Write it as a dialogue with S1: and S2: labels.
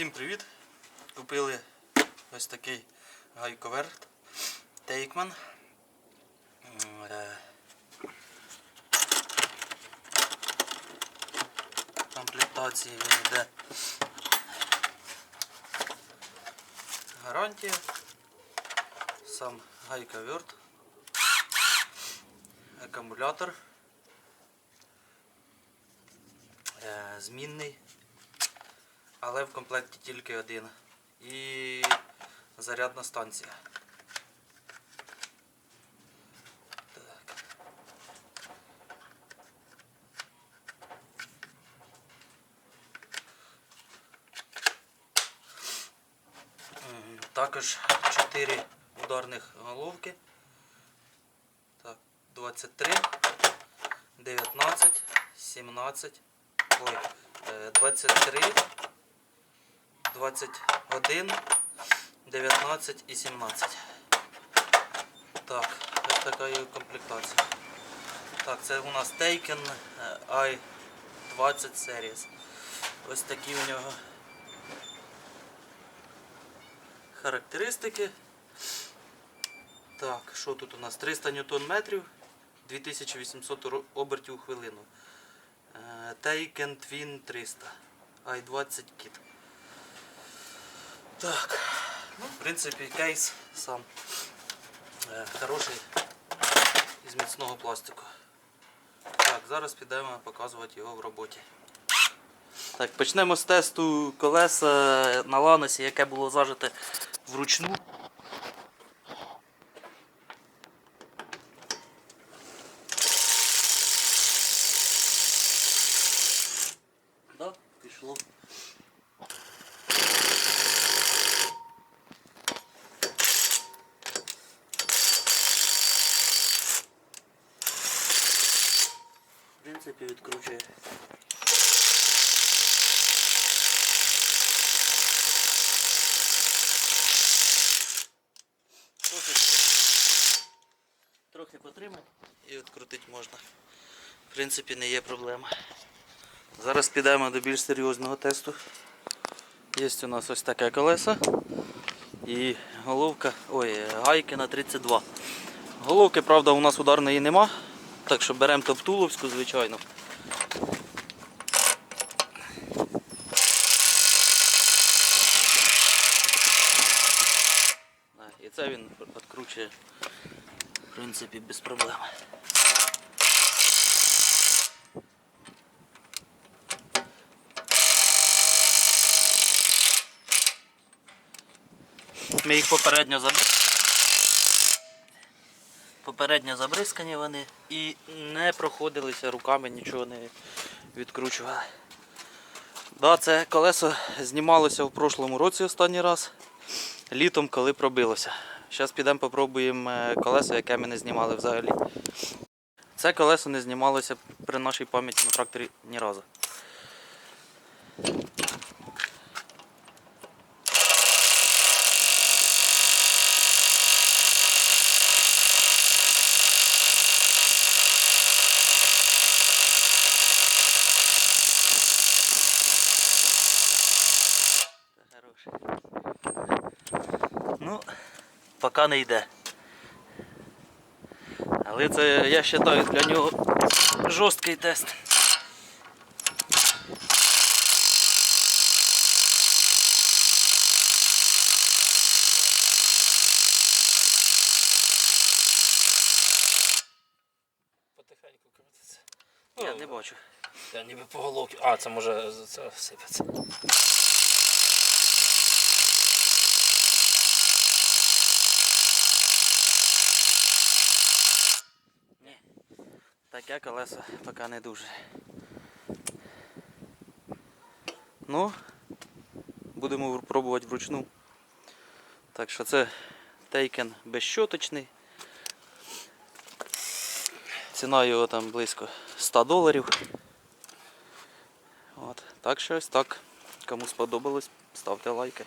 S1: Всім привіт! Купили ось такий гайковерт Тейкман. Е, комплектації він йде гарантія, сам гайковерт, акумулятор, е, змінний але в комплекті тільки один. І зарядна станція. Так. Також 4 ударних головки. Так, 23, 19, 17, ой, е, 23, 21, 19 і 17. Так, ось така є комплектація. Так, це у нас Taken е, i20 Series. Ось такі у нього характеристики. Так, що тут у нас? 300 ньютон метрів, 2800 обертів у хвилину. Е, Taken Twin 300, i20 Kit. Так, ну, в принципі, кейс сам е, хороший із міцного пластику. Так, зараз підемо показувати його в роботі. Так, почнемо з тесту колеса на ланосі, яке було зажите вручну. Пішло. Принципі, відкручує. Трохи, трохи потримати і відкрутити можна. В принципі, не є проблема. Зараз підемо до більш серйозного тесту. Є у нас ось таке колесо і головка, ой, гайки на 32. Головки, правда, у нас ударної нема, так що беремо топтуловську, звичайно. І це він відкручує, в принципі, без проблем. Ми їх попередньо забрали. Попередньо забризкані вони і не проходилися руками, нічого не відкручували. Да, це колесо знімалося в прошлому році останній раз, літом, коли пробилося. Зараз підемо попробуємо е, колесо, яке ми не знімали взагалі. Це колесо не знімалося при нашій пам'яті на тракторі ні разу. Ну, поки не йде. Але це я вважаю для нього жорсткий тест.
S2: Потихеньку крутиться.
S1: Я не бачу.
S2: Я ніби по головці. А, це може це сипеться.
S1: Таке колесо поки не дуже. Ну, будемо пробувати вручну. Так що це тейкен безщоточний. Ціна його там близько 100 доларів. От. Так що ось так. Кому сподобалось, ставте лайки.